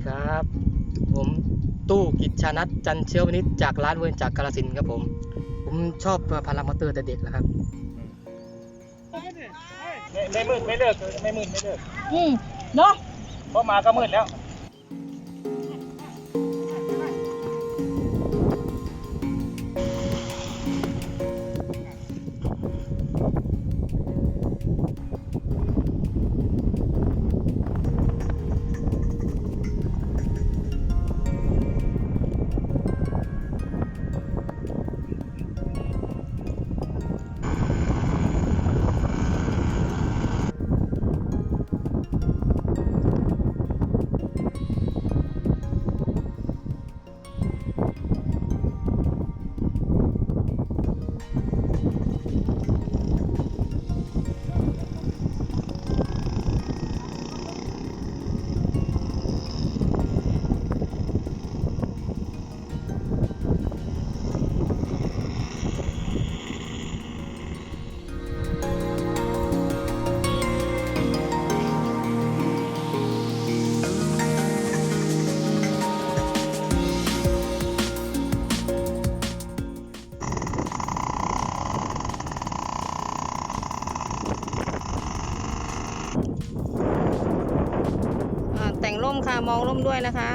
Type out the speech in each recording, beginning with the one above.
ดีครับ ผมตู้กิจชานัทจันเชียววนิดจากร้านเวิร์นจากกาลสินครับผม ผมชอบพารามอเตอร์แต่เด็กแล้วครับไม่ไม่มืดไม่เลิกไม่มืดไม่เลิกอืมเนาะเพราะมาก็มืดแล้ว ค่ะ มองร่มด้วยนะคะ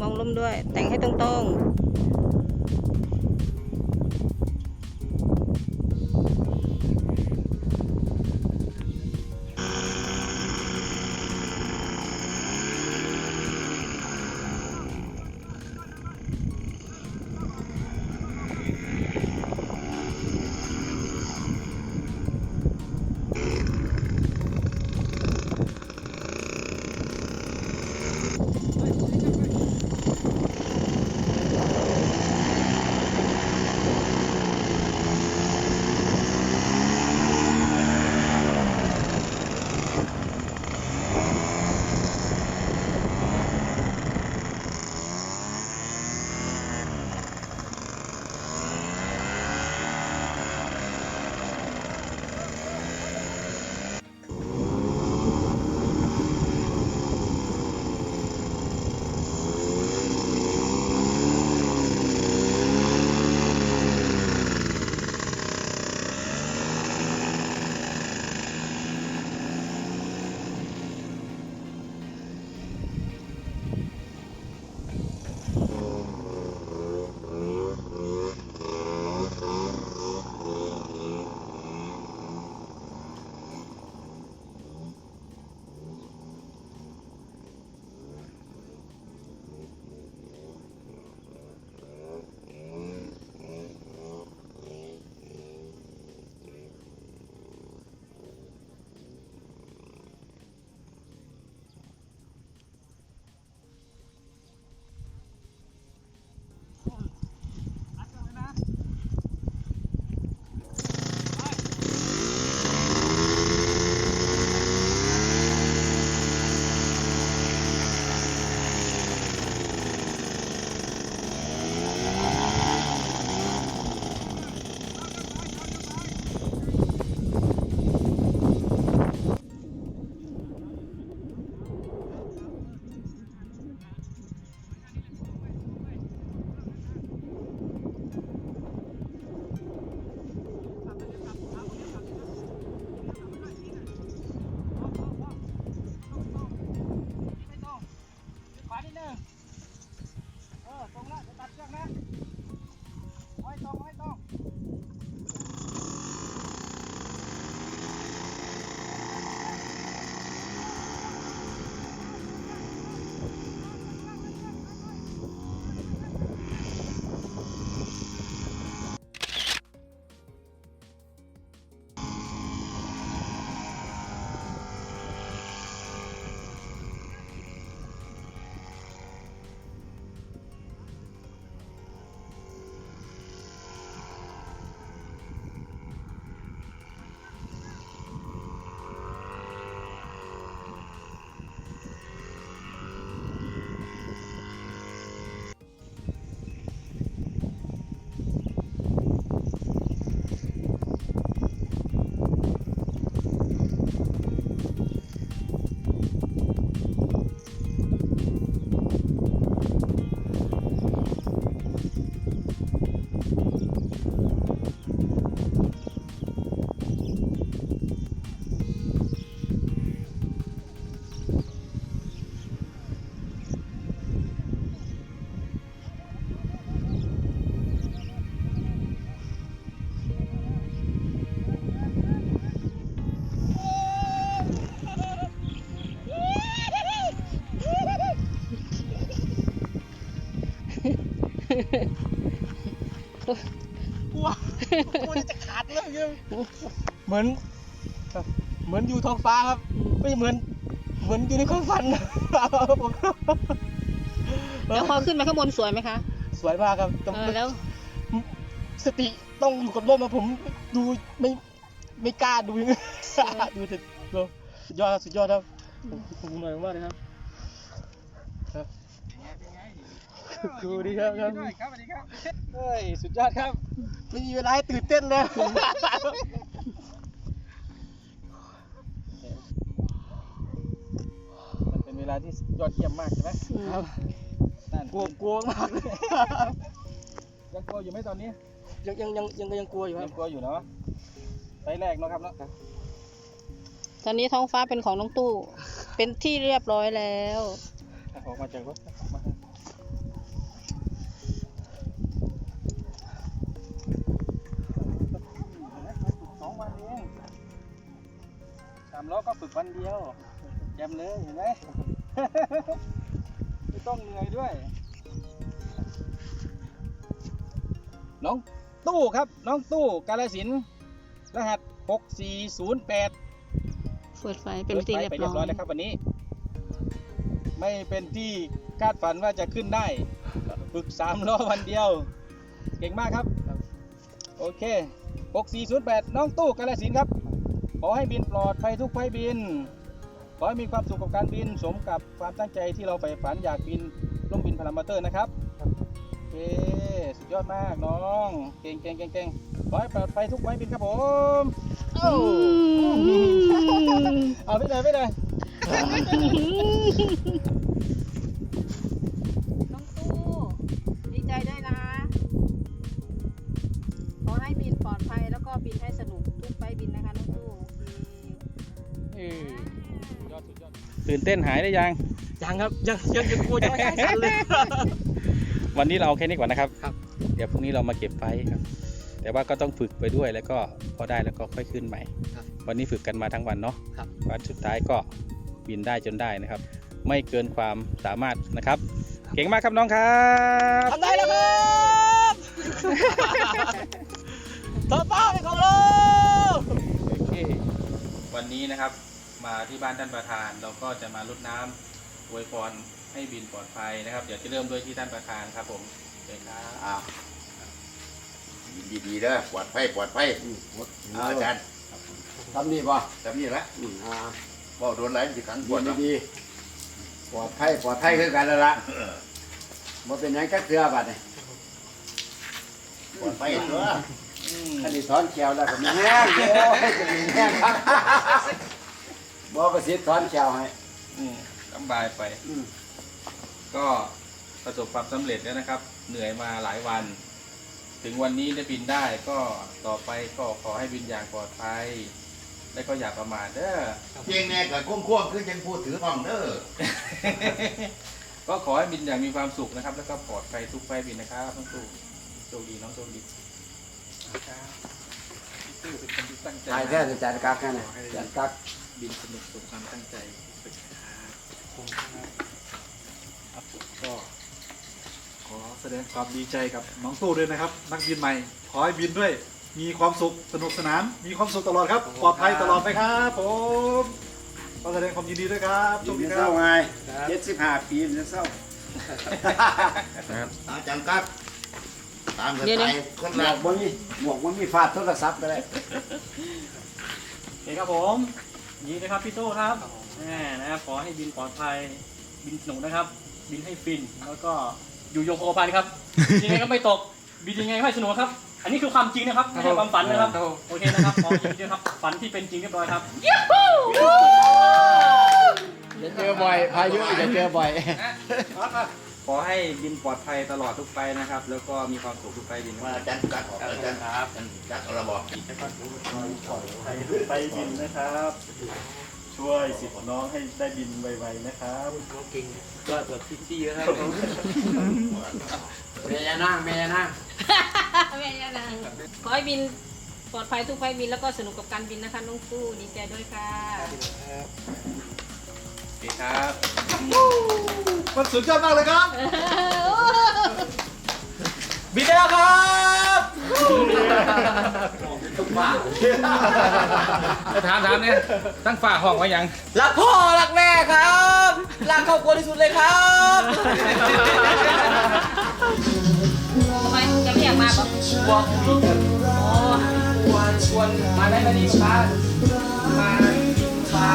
มองร่มด้วย แต่งให้ตรง กลัวกลัวจะขาดเรื่องเยอะเหมือน เหมือนอยู่ท้องฟ้าครับ ไม่เหมือน เหมือนอยู่ในความฝันผมแล้วพอขึ้นมาข้างบนสวยไหมคะ สวยมากครับแล้ว สติต้องอยู่กับร่มนะผมดูไม่ไม่กล้าดูดูแต่ยอดสุดยอดครับผมหน่อยมากเลยครับ ครับ ดูดีครับครับครับสวัสดีครับเฮ้ยสุดยอดครับไม่มีเวลาให้ตื่นเต้นเลยมันเป็นเวลาที่ยอดเยี่ยมมากใช่ไหมครับนั่นกลัวกลัวมากเลยยังกลัวอยู่ไหมตอนนี้ยังยังยังยังยังกลัวอยู่คยัรับงกลัวอยู่เนาะไฟแรกเนาะครับเนาะตอนนี้ท้องฟ้าเป็นของน้องตู้ เป็นที่เรียบร้อยแล้ว ออกมาจากรถามล้อก็ฝึกวันเดียวแจมเลยเห็นไหม ไม่ต้องเหนื่อยด้วย น้องตู้ครับ น้องตู้กาลสินธุ์รหัส 6408เปิดไฟเป็นที่เรียบไปร้เรียบร้ออยยแล้วครับวันนี้ ไม่เป็นที่คาดฝันว่าจะขึ้นได้ฝึกสามล้อวันเดียว เก่งมากครับ โอเค 6408 น้องตู้กาลสินธุ์ครับ ขอให้บินปลอดภัยทุกไฟล์บิน ขอให้มีความสุขกับการบิน สมกับความตั้งใจที่เราใฝ่ฝันอยากบินล่มบินพารามอเตอร์นะครับโอเคสุดยอดมากน้อง เก่งเก่งเก่งเก่งขอให้ปลอดภัยทุกไฟล์บินครับผมอืมเอาไปเลยไปเลยน้ โอเคยอดสุดยอดตื่นเต้นหายได้ยัง ยังครับยังยังยังกลัวยังไม่ได้สั่นเลย วันนี้เราเอาแค่นี้ก่อนนะครับครับ เดี๋ยวพรุ่งนี้เรามาเก็บไฟครับ แต่ว่าก็ต้องฝึกไปด้วยแล้วก็พอได้แล้วก็ค่อยขึ้นใหม่ ครับวันนี้ฝึกกันมาทั้งวันเนาะครับ วันสุดท้ายก็บินได้จนได้นะครับ ไม่เกินความสามารถนะครับ เก่งมากครับน้องครับ ทำได้แล้วครับต่อไปเป็นของเรา โอเควันนี้นะครับ มาที่บ้านท่านประธาน เราก็จะมารดน้ำอวยพรให้บินปลอดภัยนะครับ เดี๋ยวจะเริ่มด้วยที่ท่านประธานครับผมเชิญครับอ่าดีๆเด้อปลอดภัยปลอดภัยอ่าอาจารย์ทำนี่ป่ะทำนี่ละอืมอ่าบ่โดนไหลสิขังปดีวดเนาะดีๆปลอดภัยปลอดภัยคือกันแล้วล่ะเออบ่เป็นหยังจักเทือบัดนี่ปลอดภัยตัวอืมคันนี้ถอนแขวแล้วก็มีแห้งโอ้ยจะมีแห้งครับ บ่ประสิทธิ์ถอนแขวให้ อืมลำบายไป อืมก็ประสบความสำเร็จแล้วนะครับ เหนื่อยมาหลายวัน ถึงวันนี้ได้บินได้ก็ต่อไปก็ขอให้บินอย่างปลอดภัย และก็อย่าประมาทเด้อเพียงแน่กับควงๆคือจังพูดถือห้องเด้อก็ขอให้บินอย่างมีความสุขนะครับ แล้วก็ปลอดภัยทุกไฟล์บินนะครับน้องตู่โชคดีน้องโชคดีครับพี่ตู่เป็นคนที่ตั้งใจตายแท้อาจารย์กักนั่นน่ะอาจารย์กัก บินสนุกสมความตั้งใจฝึกครับก็ขอแสดงความดีใจกับน้องตู้ด้วยนะครับ นักบินใหม่ ขอให้บินด้วย มีความสุขสนุกสนาน มีความสุขตลอดครับ ปลอดภัยตลอดไปครับผมขอแสดงความยินดีด้วยครับโชอยู่คดีในคเศรัร้าบไง75ปีมันจะเศร้าอาจารย์ครับ ตามสเดี๋ยวไตนะล์คนหมละวกบ่มีหมวกบ่มีฟาดโทรศัพท์ก็ได้ โอเคครับผม ดีนะครับพี่โต้ครับแน่นะครับขอให้บินปลอดภัยบินสนุกนะครับ บินให้ฟินแล้วก็อยู่โยงโคพันครับ ยังไงก็ไม่ตกบินยังไงก็ให้สนุกครับ อันนี้คือความจริงนะครับไม่ใช่ความฝันนะครับโอเคนะครับขอยินดีด้วยครับฝันที่เป็นจริงเรียบร้อยครับอย่าเจอบ่อย พายุอย่าเจอบ่อย ขอให้บินปลอดภัยตลอดทุกไฟล์นะครับ แล้วก็มีความสุขทุกไฟล์บินมาอาจารย์กัดออกอาจารย์ครับอาจารย์กัดเอาระบอกไปบินนะครับ ช่วยสิทธิ์น้องให้ได้บินไวๆนะครับก็แบบพี่ๆครับแม่ยานางแม่ยานางแม่ย่านางขอให้บินปลอดภัยทุกไฟล์บินแล้วก็สนุกกับการบินนะคะน้องตู้ดีใจด้วยค่ะโอเคครับ มันสุดยอดมากเลยครับบินได้แล้วครับถามถามเนี่ยตั้งฝ่าห้องไว้ยังรักพ่อรักแม่ครับรักครอบครัวที่สุดเลยครับทำไมจะไม่อยากมาปะกลัวคุยกันอ๋อชวนชวนมาได้มาดีมามามา